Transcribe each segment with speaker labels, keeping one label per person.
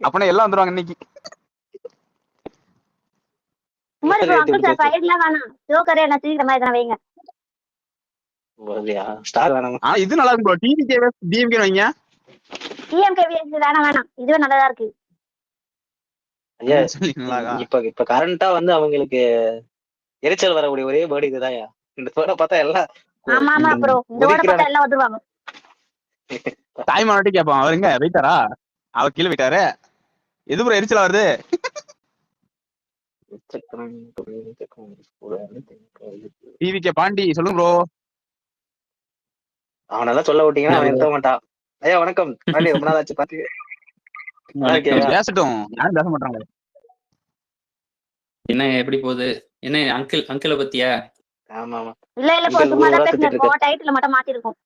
Speaker 1: அப்பனா எல்லாம் வந்துருவாங்க இன்னைக்கு. இது நல்லா இருக்கும் ப்ரோ டிவி கேவஸ் டிஎம்கே வைங்க.
Speaker 2: டிஎம்கே வேணாம் வேணாம். இதுவே நல்லதா இருக்கு.
Speaker 3: இப்ப இப்ப கரண்டா வந்து அவங்களுக்கு எரிச்சல் வரக்கூடிய ஒரே பேர்டு இதுதான்யா. இந்த பேர்டை பார்த்தா எல்லாம்
Speaker 1: தாய் மாநாட்டி கேட்பான் அவருங்க வெயிட்டாரா அவர் கீழே போயிட்டாரு. எது ப்ரோ எரிச்சலா வருது. டிவி கே பாண்டி சொல்லுங்க ப்ரோ
Speaker 3: அவனெல்லாம் சொல்ல விட்டீங்கன்னா அவன் எடுக்க மாட்டான். ஐயா வணக்கம். பாண்டி ரொம்ப நாள் ஆச்சு பாத்து?
Speaker 1: பேசட்டும். யாரும் பேச மாட்டாங்க
Speaker 4: என்ன எப்படி போகுது? என்ன அங்கிள் அங்கிளை பத்தியா?
Speaker 3: ஆமா ஆமா
Speaker 2: இல்ல இல்ல சும்மா தான் டைட்டில் மட்டும் மாத்திருக்கோம்.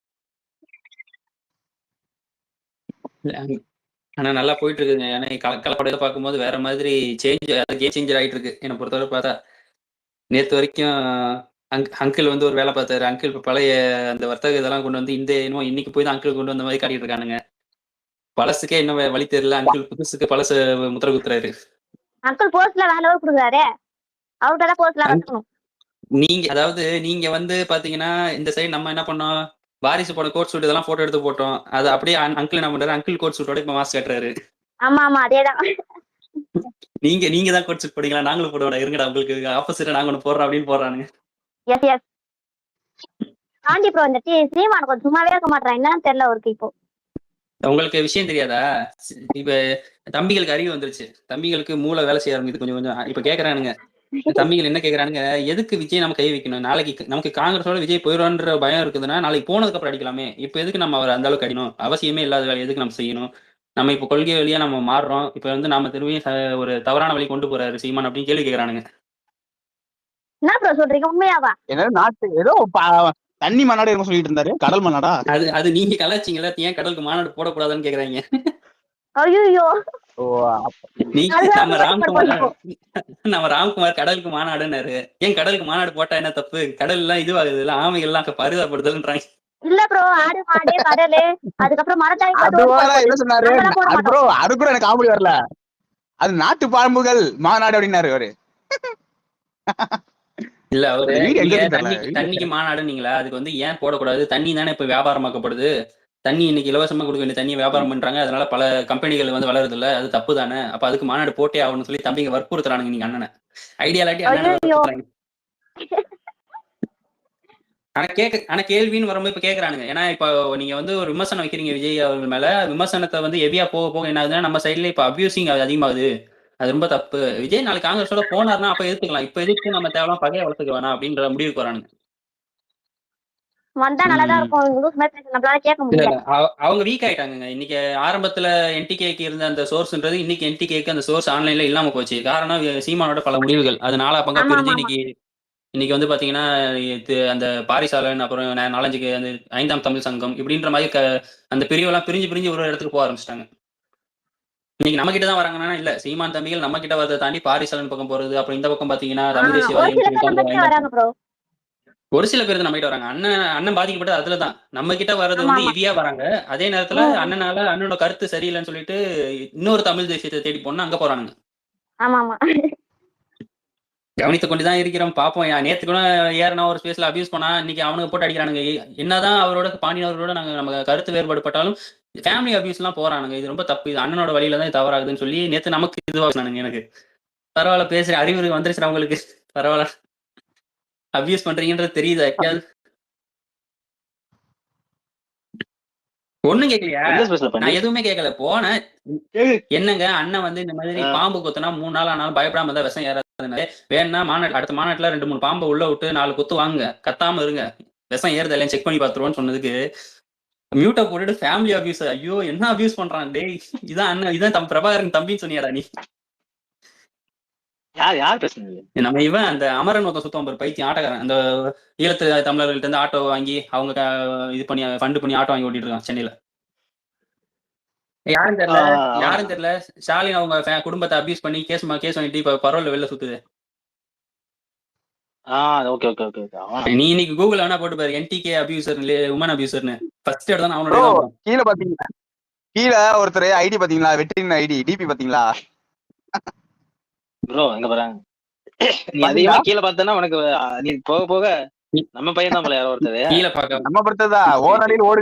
Speaker 4: ஆனா நல்லா போயிட்டு இருக்குங்க ஏன்னா கல- கலப்படையில பார்க்கும்போது வேற மாதிரி சேஞ்ச் கேம் சேஞ்சர் ஆயிட்டு இருக்கு என்னை பொறுத்தவரை பார்த்தா நேத்து வரைக்கும் அங்க் அங்கிள் வந்து ஒரு வேலை பார்த்தாரு. அங்கிள் இப்ப பழைய அந்த வர்த்தக இதெல்லாம் கொண்டு வந்து இந்த இன்னும் இன்னைக்கு போய் தான் அங்கிள் கொண்டு வந்த மாதிரி காட்டிட்டு இருக்கானுங்க. பழசுக்கே இன்னும் வே- வழி தெரியல. அங்கிள் புதுசுக்கு பழசு முத்திர குத்துறாரு.
Speaker 2: அங்கிள் போஸ்ட்ல லெவல் கொடுக்குறாரு. அவர்கிட்ட தான் வச்சுக்கணும்
Speaker 4: நீங்க அதாவது நீங்க வந்து பாத்தீங்கன்னா இந்த சைடு நம்ம என்ன பண்ணோம்? வாரிசு போட கோட் சூட் இதெல்லாம் போட்டோ எடுத்து போட்டோம். அது அப்படியே அங்கிள் என்ன பண்றாரு? அங்கிள் கோட் சூட்டோட இப்ப மாஸ்க் கட்டுறாரு.
Speaker 2: ஆமா ஆமா அதேதான்.
Speaker 4: நீங்க நீங்க தான் கோட் சூட் போடுங்களா நாங்களும் போடுவோம் இருங்கடா உங்களுக்கு. ஆப்போசிட்டா நாங்க ஒண்ணு போடுறோம் அப்படின்னு போடுறானுங்க.
Speaker 2: எஸ் எஸ் ஆண்டி ப்ரோ இந்த ஸ்ரீமான் கொஞ்சம் சும்மாவே இருக்க மாட்டான் என்னன்னு தெரியல அவருக்கு இப்போ.
Speaker 4: உங்களுக்கு விஷயம் தெரியாதா? இப்ப தம்பிகளுக்கு அறிவு வந்துருச்சு. தம்பிகளுக்கு மூளை வேலை செய்ய ஆரம்பிக்குது. கொஞ்சம் கொஞ்சம் இப்ப கேக்குறானுங்க. தம்பிகள் என்ன கேக்குறானுங்க? எதுக்கு விஜய் நம்ம கை வைக்கணும்? நாளைக்கு நமக்கு காங்கிரஸோட விஜய் போயிடுவான்ற பயம் இருக்குதுன்னா நாளைக்கு போனதுக்கு அப்புறம் அடிக்கலாமே. இப்ப எதுக்கு நம்ம அவர் அந்த அளவுக்கு அடிக்கணும்? அவசியமே இல்லாத வேலை எதுக்கு நம்ம செய்யணும்? நம்ம இப்ப கொள்கை வழியா நம்ம மாறுறோம். இப்ப வந்து நாம திரும்பியும் ஒரு தவறான வழி கொண்டு போறாரு சீமான் அப்படின்னு கேள்வி கேக்குறானுங்க.
Speaker 2: என்ன ப்ரோ சொல்றீங்க? உண்மையாவா?
Speaker 1: என்னது நாட்டு ஏதோ தண்ணி மாநாடு என்ன சொல்லிட்டு இருந்தாரு? கடல் மாநாடா?
Speaker 4: அது அது நீங்க கலாச்சிங்களா ஏன் கடலுக்கு மாநாடு போடக்கூடாதுன்னு கேக்குறாங்க.
Speaker 2: ஐயோ
Speaker 4: நம்ம ராம்குமார். நம்ம ராம்குமார் கடலுக்கு மாநாடுன்னாரு ஏன் கடலுக்கு மாநாடு போட்டா என்ன தப்பு? கடல் எல்லாம் இதுவாகுது. இல்ல ஆமைகள் எல்லாம் பரிதாபடுதல்ன்றாங்க
Speaker 2: இல்ல ப்ரோ ஆடு மாடு கடலு அதுக்கப்புறம் மரத்தாய்
Speaker 1: என்ன சொன்னாரு? ப்ரோ அது கூட எனக்கு காமெடி வரல. அது நாட்டு பாம்புகள் மாநாடு அப்படின்னாரு அவரு.
Speaker 4: இல்ல அவரு. தண்ணிக்கு தண்ணிக்கு மாநாடுன்னீங்களா அதுக்கு வந்து ஏன் போடக்கூடாது? தண்ணி தானே இப்ப வியாபாரமாக்கப்படுது? தண்ணி இன்னைக்கு இலவசமா கொடுக்க வேண்டிய தண்ணியை வியாபாரம் பண்றாங்க. அதனால பல கம்பெனிகள் வந்து வளருது இல்ல அது தப்பு தானே அப்ப அதுக்கு மாநாடு போட்டே ஆகணும்னு சொல்லி தம்பிங்க வற்புறுத்துறானுங்க நீங்க அண்ணனை. ஐடியா இல்லாட்டி அண்ணனை ஆனா கேக்க ஆனா கேள்வின்னு வரும்போது இப்ப கேக்குறானுங்க. ஏன்னா இப்ப நீங்க வந்து ஒரு விமர்சனம் வைக்கிறீங்க விஜய் அவர்கள் மேல. விமர்சனத்தை வந்து ஹெவியா போக போக என்ன ஆகுதுன்னா நம்ம சைடுல இப்ப அபியூசிங் அதிகமாகுது. அது ரொம்ப தப்பு. விஜய் நாளைக்கு காங்கிரஸோட போனாருன்னா அப்ப எதுக்கலாம் இப்ப எதுக்கு நம்ம தேவையான பகையை வளர்த்துக்க வேணாம் அப்படின்ற முடிவுக்கு வரானுங்க.
Speaker 2: வந்தா நல்லாதான் இருக்கும் நம்மளால கேட்க முடியல.
Speaker 4: அவங்க வீக் ஆயிட்டாங்க இன்னைக்கு ஆரம்பத்துல என்டிகேக்கு இருந்த அந்த சோர்ஸ்ன்றது இன்னைக்கு என்டிகேக்கு அந்த சோர்ஸ் ஆன்லைன்ல இல்லாம போச்சு. காரணம் சீமானோட பல முடிவுகள். அது நாலா பங்கா பிரிஞ்சு இன்னைக்கு இன்னைக்கு வந்து பாத்தீங்கன்னா இது அந்த பாரிசாலன் அப்புறம் நாலஞ்சுக்கு அந்த ஐந்தாம் தமிழ் சங்கம் இப்படின்ற மாதிரி அந்த பிரிவெல்லாம் பிரிஞ்சு பிரிஞ்சு ஒரு இடத்துக்கு போக ஆரம்பிச்சிட்டாங்க. இன்னைக்கு நம்ம கிட்ட தான் வராங்கன்னா இல்ல. சீமான் தம்பிகள் நம்ம கிட்ட வரதை தாண்டி பாரிசாலன் பக்கம் போறது அப்புறம் இந்த பக்கம் பாத்தீங்கன்னா தமிழ் தேசியவாதி ஒரு சில பேர் நம்ம கிட்ட வராங்க. அண்ணன் அண்ணன் பாதிக்கப்பட்டது அதுலதான் நம்ம கிட்ட வர்றது வந்து. ஹெவியா வராங்க. அதே நேரத்துல. அண்ணனால அண்ணனோட கருத்து சரியில்லைன்னு சொல்லிட்டு இன்னொரு தமிழ் தேசியத்தை தேடி போனா அங்க போறானுங்க.
Speaker 2: ஆமா
Speaker 4: கவனித்து கொண்டுதான் இருக்கிறோம். பாப்போம். நேத்து கூட ஏறனா ஒரு ஸ்பேஸ்ல அபியூஸ் பண்ணா இன்னைக்கு அவனுக்கு போட்டு அடிக்கிறானுங்க. என்னதான் அவரோட பாண்டியனவரோட நாங்க நம்ம கருத்து வேறுபாடு பட்டாலும் ஃபேமிலி அபியூஸ் எல்லாம் போறானுங்க. இது ரொம்ப தப்பு. இது அண்ணனோட வழியில தான் தவறாகுதுன்னு சொல்லி நேத்து நமக்கு இதுவாகுனானுங்க எனக்கு. பரவாயில்ல பேசுற அறிவு வந்துருச்சு அவங்களுக்கு பரவாயில்ல. அபியூஸ் பண்றீங்கன்றது தெரியுது எப்பயாவது? ஒண்ணும்
Speaker 3: ஸ்பேஸ்ல
Speaker 4: நான் எதுவுமே கேட்கல போனேன். என்னங்க? அண்ணன் வந்து இந்த மாதிரி. பாம்பு கொத்துனா மூணு நாள் ஆனாலும் பயப்படாம இருந்தா விஷம் ஏறாதுனாலே வேணா மாநாட்டு அடுத்த மாநாட்டுல ரெண்டு மூணு பாம்பை உள்ள விட்டு நாலு குத்து வாங்க கத்தாம இருங்க. விஷம் ஏறுதா இல்லையா செக் பண்ணி பாத்துருவோம்னு சொன்னதுக்கு. மியூட்டை போட்டுட்டு ஃபேமிலி அபியூஸ் ஐயோ என்ன அபியூஸ் பண்றான்? டேய் இதான் அண்ணன் இதான் தம் பிரபாகரன் தம்பின்னு சொன்னியாடா நீ?
Speaker 3: யார் யார் பேசுனது?
Speaker 4: நம்ம இவன் அந்த அமரன் ஒருத்தன் சுத்தம் ஒரு பைத்தியம் ஆட்டக்காரன். அந்த ஈழத்து தமிழர்கள்ட்ட இருந்து ஆட்டோ வாங்கி அவங்க இது பண்ணி ஃபண்டு பண்ணி ஆட்டோ வாங்கி ஓட்டிட்டு இருக்கான் சென்னையில. யாரும் தெரியல. யாரும் தெரியல ஸ்டாலின் அவங்க குடும்பத்தை அபியூஸ் பண்ணி கேஸ் கேஸ் வாங்கிட்டு இப்ப பரவாயில்ல வெளில சுத்துது.
Speaker 3: ஆ ஓகே ஓகே ஓகே
Speaker 4: நீ இன்னைக்கு கூகுள் வேணா போட்டு பாரு என்டிகே அபியூசர் உமன் அபியூசர்னு ஃபர்ஸ்ட் எடுத்தா அவனோட.
Speaker 1: கீழே பாத்தீங்களா? கீழே ஒருத்தர் ஐடி பாத்தீங்களா? வெற்றின் ஐடி டிபி பாத்தீங்களா?
Speaker 3: ப்ரோ எங்க பாருங்க. நீ அதிகமா கீழே பார்த்தனா உனக்கு நீ போக போக நம்ம பையன் தான் யாரோ ஒருத்தர்.
Speaker 4: கீழே பார்க்க
Speaker 1: நம்ம பொறுத்ததா ஓரடியில் ஓடு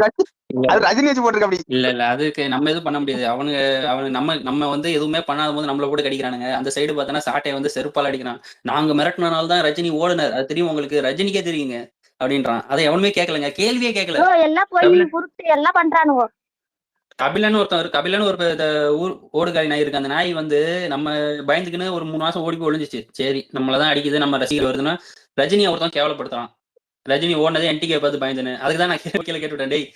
Speaker 4: இல்ல.
Speaker 1: அது ரஜினி வச்சு போட்டிருக்க அப்படி.
Speaker 4: இல்ல இல்ல. அதுக்கு நம்ம எதுவும் பண்ண முடியாது. அவனுங்க அவனு நம்ம நம்ம வந்து எதுவுமே பண்ணாத போது நம்மள போட்டு கடிக்கிறானுங்க. அந்த சைடு பார்த்தோன்னா சாட்டையை வந்து செருப்பால் அடிக்கிறான். நாங்க மிரட்டினால தான் ரஜினி ஓடுனார். அது தெரியும் உங்களுக்கு. ரஜினிக்கே தெரியுங்க. அப்படின்றான். அதை எவனுமே கேட்கலங்க கேள்வியே கேட்கல
Speaker 2: எல்லாம் போய் எல்லாம் பண்றானுங்க
Speaker 4: கபிலன்னு ஒருத்தன் கபிலன்னு ஒரு ஊர் ஓடுகாரி நாய் இருக்கு. அந்த நாய் வந்து நம்ம பயந்துக்குன்னு ஒரு மூணு மாசம் ஓடி போய் ஒழிஞ்சிச்சு சரி நம்மளதான் அடிக்குது நம்ம ரசிகர் வருதுன்னா ரஜினியை ஒருத்தன் கேவலப்படுத்துறான். ரஜினி ஓடினதே என்டிகே பார்த்து பயந்துன்னு. அதுக்கு தான் நான் கேள்வி கேட்டுவிட்டேன். டேய்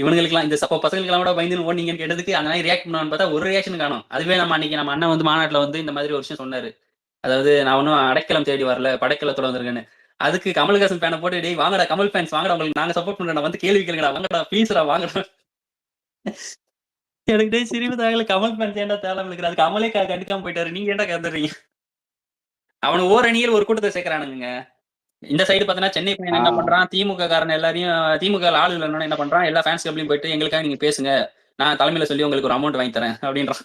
Speaker 4: இவனுங்களுக்குலாம் இந்த சப்ப பசங்களுக்கெல்லாம் கூட பயந்துன்னு ஓடினீங்கன்னு கேட்டதுக்கு அந்த நாய் ரியாக்ட் பண்ணுவான்னு பார்த்தா ஒரு ரியாக்ஷன் காணும். அதுவே நம்ம அன்னைக்கு நம்ம அண்ணன் வந்து மாநாட்டுல வந்து இந்த மாதிரி ஒரு விஷயம் சொன்னாரு. அதாவது நான் ஒன்றும் அடைக்கலம் தேடி வரல படைக்கலத்தோட வந்திருக்கேன்னு அதுக்கு கமல்ஹாசன் பேனை போட்டு டேய் வாங்கடா கமல் ஃபேன்ஸ் வாங்கடா உங்களுக்கு நாங்க சப்போர்ட் பண்றேன் வந்து கேள்வி கேளுங்கடா வாங்கடா ப்ளீஸ்டா வாங்கடா. எனக்கு டேய் சிரிப்பு தாகல கமல் ஃபேன்ஸ் ஏன்டா தேவை இருக்கிற அது கமலே கண்டுக்காம போயிட்டாரு. நீங்க ஏன்டா கருதுறீங்க அவனு ஓர் அணியில் ஒரு கூட்டத்தை சேர்க்கறானுங்க. இந்த சைடு பார்த்தீங்கன்னா சென்னை பையன் என்ன. பண்றான்? திமுக காரன் எல்லாரையும் திமுக ஆளு இல்லைன்னு என்ன பண்றான்? எல்லா ஃபேன்ஸ் கிளப்லயும் போயிட்டு எங்களுக்காக நீங்க பேசுங்க. நான் தலைமையில சொல்லி உங்களுக்கு ஒரு அமௌண்ட் வாங்கி தரேன் அப்படின்றான்.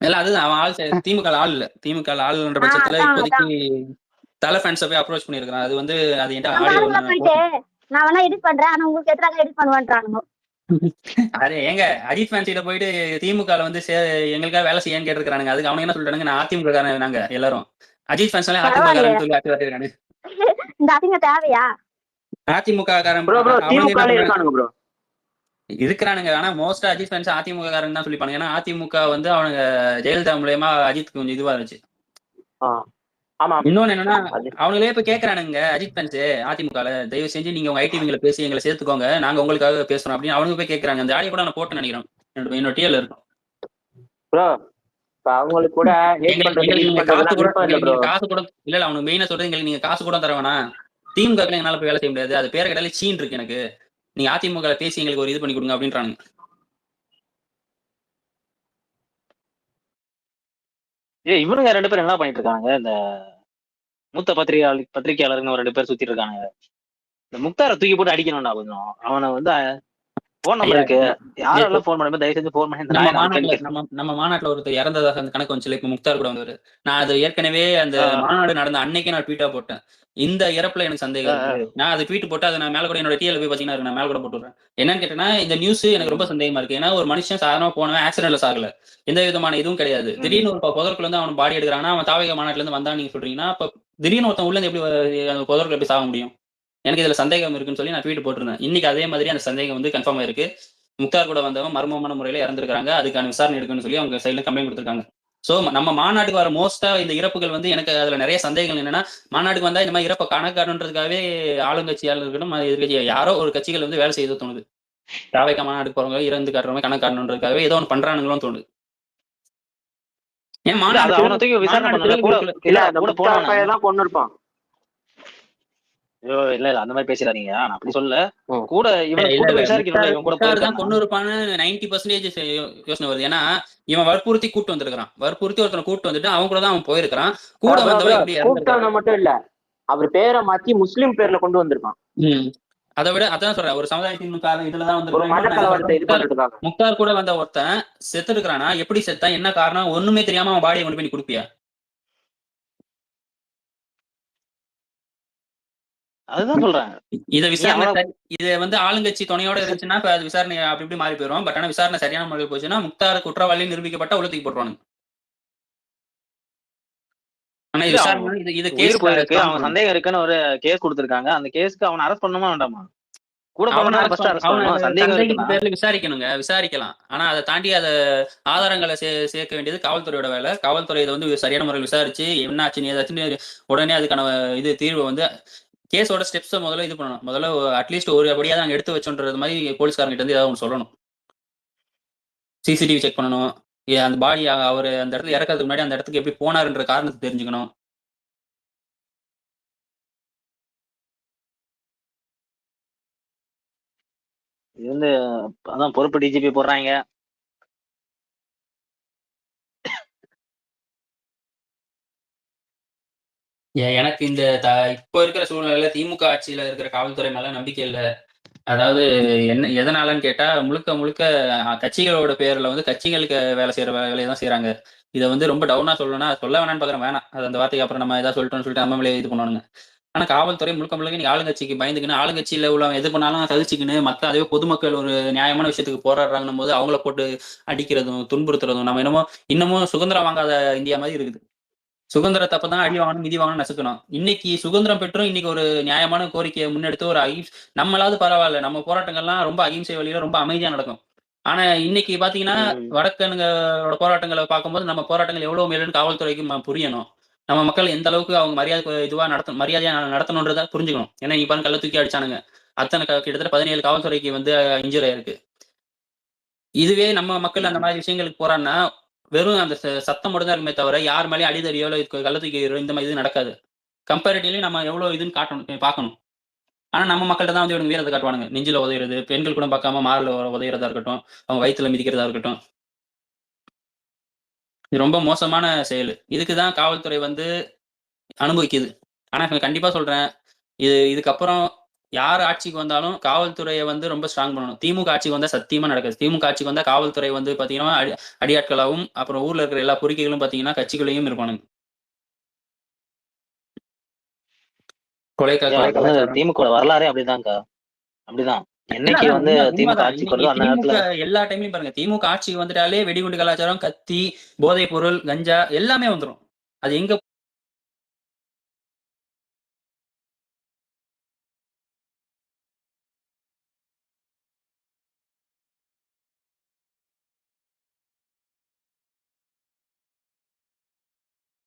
Speaker 4: இல்ல அதுதான். அவன் ஆள் திமுக ஆள் இல்ல. திமுக ஆள் இல்லைன்ற
Speaker 2: ஆ,
Speaker 4: பட்சத்துல இப்போதைக்கு தலை ஃபேன்ஸை போய் அப்ரோச் பண்ணிருக்கான் அது வந்து அது என்கிட்ட
Speaker 2: நான் வேணா எடிட் பண்றேன். ஆனா உங்களுக்கு எதிராக எடிட் பண்ணுவேன்றானுங்க.
Speaker 4: அரே ஏங்க அஜித் கிட்ட போயிட்டு திமுக வந்து எங்களுக்காக வேலை செய்யன்னு கேட்டிருக்கானுங்க அதுக்கு அவனுங்க என்ன சொல்லிட்டானுங்க நான் அதிமுக காரன் நாங்க எல்லாரும். அஜித் ஃபேன்ஸ் எல்லாம் அதிமுக
Speaker 2: இந்த அசிங்க தேவையா?
Speaker 4: அதிமுக காரன்
Speaker 5: ப்ரோ ப்ரோ
Speaker 4: அவனுங்க என்ன
Speaker 5: திமுக
Speaker 4: பண்றாங்க?
Speaker 5: இருக்கானுங்க ப்ரோ.
Speaker 4: இருக்கிறானுங்க. ஆனா மோஸ்டா அஜித் ஃபேன்ஸ் அதிமுக காரன் தான் சொல்லிப்பானுங்க. ஏன்னா அதிமுக வந்து அவனுங்க ஜெயலலிதா மூலியமா அஜித் கொஞ்சம் இதுவா இருந்துச்சு.
Speaker 5: ஆமா
Speaker 4: இன்னொன்னு என்னன்னா அவனுங்களே இப்ப கேக்குறானுங்க அஜித் ஃபேன்ஸ் அதிமுக தயவு செஞ்சு நீங்க உங்க ஐடிவிங்களை பேசி எங்களை சேர்த்துக்கோங்க. நாங்க உங்களுக்காக பேசுறோம் அப்படின்னு அவனுங்க போய் கேக்குறாங்க. அந்த ஆடியோ கூட நான் போட்டு நினைக்கிறேன். என்னோட- என்னோட டிஎல் இருக்கும்.
Speaker 5: ப்ரோ அவங்களுக்கு கூட
Speaker 4: காசு கூட
Speaker 5: இல்ல
Speaker 4: காசு கூட இல்ல இல்ல அவனுக்கு மெயினா சொல்றது எங்களுக்கு நீங்க காசு கூட தர வேணாம். திமுக என்னால போய் வேலை செய்ய முடியாது. அது பேர கடையில சீன் இருக்கு எனக்கு. நீங்க அதிமுக பேசி எங்களுக்கு ஒரு இது பண்ணி கொடுங்க அப்படின்றானுங்க.
Speaker 3: ஏ இவனுங்க ரெண்டு பேரும் என்ன பண்ணிட்டு இருக்காங்க இந்த மூத்த பத்திரிகையாளர் பத்திரிகையாளருங்க ஒரு ரெண்டு பேர் சுத்திட்டு இருக்காங்க இந்த முக்தாரை தூக்கி போட்டு அடிக்கணும்டா கொஞ்சம். அவனை வந்து போன் நம்பர் இருக்கு. யாரெல்லாம் போன் பண்ணும்போது தயவு செஞ்சு போன் பண்ணி
Speaker 4: நம்ம மாநாட்டுல ஒருத்தர் இறந்ததாக அந்த கணக்கு வந்துச்சு. இப்ப முக்தார் கூட வந்தவர். நான் அது ஏற்கனவே அந்த. மாநாடு நடந்த அன்னைக்கே நான் ட்வீட்டா போட்டேன். இந்த இறப்புல எனக்கு சந்தேகம் நான் அது ட்வீட் போட்டு அதை நான் மேல கூட என்னோட டிஎல் போய் பாத்தீங்கன்னா நான் மேல கூட போட்டுறேன் என்னன்னு கேட்டேன்னா இந்த நியூஸ் எனக்கு ரொம்ப சந்தேகமா இருக்கு. ஏன்னா ஒரு மனுஷன் சாதாரணமா போனவன் ஆக்சிடென்ட்ல சாகல. எந்த விதமான இதுவும் கிடையாது. திடீர்னு ஒரு புதற்குள்ள இருந்து அவன் பாடி எடுக்கிறான்னா அவன் தாவக மாநாட்டுல இருந்து வந்தா நீங்க சொல்றீங்கன்னா அப்ப திடீர்னு ஒருத்தன் உள்ள இருந்து எப்படி வ- எப்படி சாக முடியும்? எனக்கு இதுல சந்தேகம் இருக்குன்னு சொல்லி நான் ட்வீட் போட்டிருந்தேன். இன்னைக்கு அதே மாதிரி அந்த சந்தேகம் வந்து கன்ஃபார்ம் ஆயிருக்கு. முக்தார் கூட வந்தவங்க மர்மமான முறையில இறந்துருக்காங்க அதுக்கான விசாரணை எடுக்கணும்னு சொல்லி அவங்க சைட்ல கம்ப்ளைண்ட் கொடுத்துருக்காங்க. சோ நம்ம மாநாட்டுக்கு வர மோஸ்டா இந்த இறப்புகள் வந்து எனக்கு அதுல நிறைய சந்தேகங்கள் என்னன்னா மாநாட்டுக்கு வந்தா இந்த மாதிரி இறப்ப கணக்காடுன்றதுக்காகவே ஆளுங்கட்சியாளர் எதிர்கட்சி யாரோ ஒரு கட்சிகள் வந்து வேலை செய்து தோணுது. ராவைக்கா மாநாட்டுக்கு போறவங்க இறந்து காட்டுறவங்க மாதிரி கணக்காடணுன்றதுக்காகவே ஏதோ ஒன்று பண்றானுங்களும் தோணுது. ஏன்
Speaker 3: இல்ல, அது அவனை தூக்கி விசாரணை பண்ணல கூட
Speaker 5: இல்ல
Speaker 3: இல்ல
Speaker 5: அந்த
Speaker 3: கூட
Speaker 5: முக்தார்
Speaker 3: போனானே
Speaker 5: பையன் தான் கொண்டு இருப்பான்.
Speaker 3: ஐயோ இல்ல இல்ல அந்த மாதிரி பேசிடாதீங்க. நான் அப்படி சொல்ல. கூட இவன் கூட
Speaker 4: இல்ல,
Speaker 3: விசாரிக்கணும் இவன் கூட
Speaker 4: முக்தார் தான்
Speaker 3: போயிருக்கான்.
Speaker 4: கொண்டு இருப்பான்னு நைன்டி பர்சன்டேஜ் யோசனை வருது. ஏன்னா இவன் வற்புறுத்தி கூட்டு வந்திருக்கான் வற்புறுத்தி ஒருத்தனை கூட்டு வந்துட்டு அவன் கூட தான் அவன் போயிருக்கான் கூட வந்தவன்
Speaker 5: மட்டும் இல்ல அவர் பேரை மாத்தி முஸ்லிம் பேர்ல கொண்டு வந்திருக்கான்.
Speaker 4: அதை விட அதான் சொல்றேன் ஒரு சமுதாயத்தின் காலம் இதுலதான் வந்து முக்தார் கூட வந்த ஒருத்தன் செத்து இருக்கிறானா எப்படி செத்தான் என்ன காரணம்? ஒண்ணுமே தெரியாம அவன் பாடியை கொண்டு போய் நீ கொடுப்பியா?
Speaker 3: அதுதான் சொல்றேன்.
Speaker 4: இத விசாரணை இது வந்து ஆளுங்கட்சி துணையோட இருந்துச்சுன்னா அது விசாரணை அப்படி இப்படி மாறி போயிடும் பட் ஆனா விசாரணை சரியான முறையில் போச்சுன்னா முக்தார் குற்றவாளி நிரூபிக்கப்பட்ட உலகத்துக்கு போட்டுருவானுங்க. ஆனா இது இது கேஸ்
Speaker 3: போயிருக்கு அவன் சந்தேகம் இருக்குன்னு ஒரு கேஸ் கொடுத்திருக்காங்க. அந்த கேஸ்க்கு அவனை அரெஸ்ட் பண்ணுமா வேண்டாமா? கூட
Speaker 4: விசாரிக்கணுங்க. விசாரிக்கலாம். ஆனா அதை தாண்டி அதை ஆதாரங்களை சேர்க்க வேண்டியது காவல்துறையோட வேலை. காவல்துறை இதை வந்து சரியான முறையில் விசாரிச்சு என்ன ஆச்சுன்னு ஏதாச்சும் உடனே அதுக்கான இது தீர்வு வந்து கேஸோட ஸ்டெப்ஸை முதல்ல இது பண்ணணும். முதல்ல அட்லீஸ்ட் ஒரு படியாக நாங்கள் எடுத்து வச்சோன்றது மாதிரி போலீஸ்காரங்க கிட்ட இருந்து ஏதாவது ஒன்று சொல்லணும். சிசிடிவி செக் பண்ணணும். அந்த பாடி அவர் அந்த இடத்துல இறக்கறதுக்கு முன்னாடி அந்த இடத்துக்கு எப்படி போனாருன்ற காரணத்தை தெரிஞ்சுக்கணும்.
Speaker 3: இது வந்து அதான் பொறுப்பு டிஜிபி போடுறாங்க.
Speaker 4: ஏ- எனக்கு இந்த இப்போ இருக்கிற சூழ்நிலையில திமுக ஆட்சியில இருக்கிற காவல்துறை மேல நம்பிக்கை இல்ல. அதாவது என்ன எதனாலன்னு கேட்டா முழுக்க முழுக்க கட்சிகளோட பேர்ல வந்து கட்சிகளுக்கு வேலை செய்யற வேலையை தான் செய்யறாங்க இதை வந்து ரொம்ப டவுனா சொல்லணும்னா சொல்ல வேணாம்னு பாக்குறேன் வேணாம். அது அந்த வார்த்தைக்கு அப்புறம் நம்ம ஏதாவது சொல்லிட்டோம்னு சொல்லிட்டு நம்ம மேலே இது பண்ணணுங்க. ஆனா காவல்துறை முழுக்க முழுக்க நீங்க ஆளுங்கட்சிக்கு பயந்துக்கின்னு ஆளுங்கட்சியில உள்ளவங்க எது பண்ணாலும் சகிச்சுக்கின்னு மத்த அதே பொதுமக்கள் ஒரு நியாயமான விஷயத்துக்கு போராடுறாங்கன்னும் போது அவங்கள போட்டு அடிக்கிறதும் துன்புறுத்துறதும் நம்ம என்னமோ இன்னமும் சுதந்திரம் வாங்காத இந்தியா மாதிரி இருக்குது. சுதந்திரத்தை அப்பதான் அடி வாங்கணும் மிதி வாங்கணும் நசுக்கணும். இன்னைக்கு சுதந்திரம் பெற்றும் இன்னைக்கு ஒரு நியாயமான கோரிக்கையை முன்னெடுத்து ஒரு அகிம் நம்மளாவது பரவாயில்ல நம்ம போராட்டங்கள்லாம் ரொம்ப அகிம்சை வழியில ரொம்ப அமைதியா நடக்கும். ஆனா இன்னைக்கு பாத்தீங்கன்னா. வடக்கனுங்களோட போராட்டங்களை பார்க்கும்போது நம்ம போராட்டங்கள் எவ்வளவு மேலுன்னு காவல்துறைக்கு புரியணும். நம்ம மக்கள் எந்த அளவுக்கு அவங்க மரியாதை இதுவா நடத்த மரியாதையா நடத்தணுன்றத புரிஞ்சுக்கணும். ஏன்னா பாருங்க கல்ல தூக்கி அடிச்சானுங்க. அத்தனை கிட்டத்தட்ட பதினேழு காவல்துறைக்கு வந்து இன்ஜுரி ஆயிருக்கு. இதுவே நம்ம மக்கள் அந்த மாதிரி விஷயங்களுக்கு போறான்னா வெறும் அந்த ச- சத்தம் மட்டும் தான் இருக்குமே தவிர யார் மேலேயும் அடிதடியோ இல்லை கள்ளத்துக்கோ தூக்கி இந்த மாதிரி இது நடக்காது. கம்பேரிட்டிவ்லி நம்ம எவ்வளோ இதுன்னு காட்டணும் பார்க்கணும். ஆனால் நம்ம மக்கள்கிட்ட தான் வந்து இவங்க வீரத்தை காட்டுவானுங்க. நெஞ்சில் உதையிறது பெண்கள் கூட பார்க்காம மாரில் உதையிறதா இருக்கட்டும் அவங்க வயிற்றுல மிதிக்கிறதா இருக்கட்டும். இது ரொம்ப மோசமான செயல். இதுக்கு தான் காவல்துறை வந்து அனுபவிக்குது ஆனால் கண்டிப்பாக சொல்கிறேன் இது இதுக்கப்புறம் யார் ஆட்சிக்கு வந்தாலும் காவல்துறையை வந்து ரொம்ப ஸ்ட்ராங் பண்ணணும். திமுக ஆட்சிக்கு வந்தா சத்தியமா நடக்காது. திமுக ஆட்சிக்கு வந்தா காவல்துறை வந்து பாத்தீங்கன்னா அடி அடியாட்களாகவும் அப்புறம் ஊர்ல இருக்கிற எல்லா பொறிக்கைகளும் பாத்தீங்கன்னா கட்சிகளையும் இருப்பானுங்க
Speaker 3: திமுக வரலாறே அப்படிதான்க்கா. அப்படிதான். என்னைக்கு வந்து திமுக ஆட்சிக்கு வருதோ அந்த நேரத்துல
Speaker 4: எல்லா டைம்லயும் பாருங்க. திமுக ஆட்சிக்கு வந்துட்டாலே வெடிகுண்டு கலாச்சாரம் கத்தி போதைப் பொருள் கஞ்சா எல்லாமே வந்துரும். அது எங்க